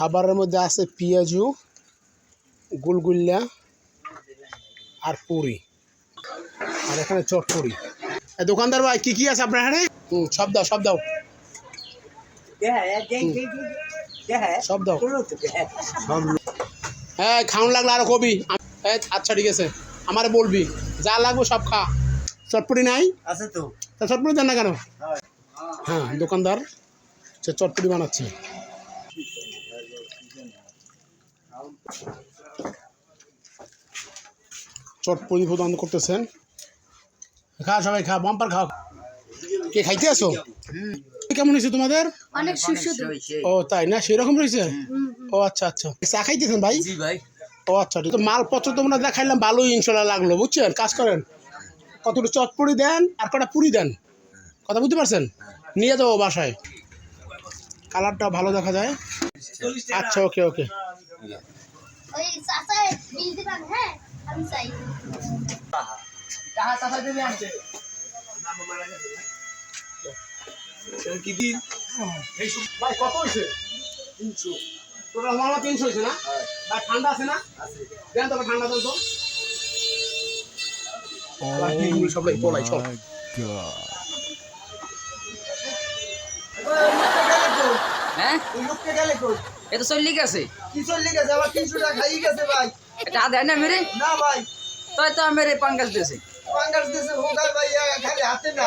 খাবারের মধ্যে আছে পেঁয়াজু গুলগুল্লা আর পুরি। আর এখানে চটপুরি। দোকানদার ভাই কি কি আছে আপনার এখানে? সব দাও সব দাও। সব দাও। হ্যাঁ খাওয়ান লাগলে আরও কবি। হ্যাঁ আচ্ছা ঠিক আছে। আমারে বলবি যা লাগবে সব খা। চটপটি নাই? আছে তো। তা চটপটি দেন না কেন? হ্যাঁ। দোকানদার সে চটপটি বানাচ্ছে। চটপটি প্রদান করতেছেন। খা সবাই খা বাম্পার খাও। কে খাইতে আসো কেমন হয়েছে তোমাদের? অনেক সুস্বাদু। ও তাই না? সেরকম রয়েছে ও আচ্ছা আচ্ছা। চা খাইতেছেন ভাই? জি ভাই। ও আচ্ছা আছে। মালপত্র তোমরা দেখাইলাম ভালোই ইনশাল্লাহ লাগল বুঝছেন? কাজ করেন। কতটা চটপড়ি দেন আর কটা পুরি দেন? কথা বুঝতে পারছেন? নিয়ে যাব বাসায়। কালারটা ভালো দেখা যায়। আচ্ছা ওকে ওকে হ্যাঁ? আমি চাই। ভাই কত হয়েছে? তিনশো। তিনশো হয়েছে না? ভাই ঠান্ডা আছে না? দেন ঠান্ডা দেন তো। সবাই পলাই সব হ্যাঁ ওই লোককে গেলে কই এ তো চল্লি গেছে কি চলে গেছে আবার তিনশো টাকা খাই গেছে ভাই এটা দেয় না মেরে না ভাই তাই তো মেরে পাঙ্গাস দিয়েছে পাঙ্গাস দিয়েছে ভোগায় ভাই খালি হাতে না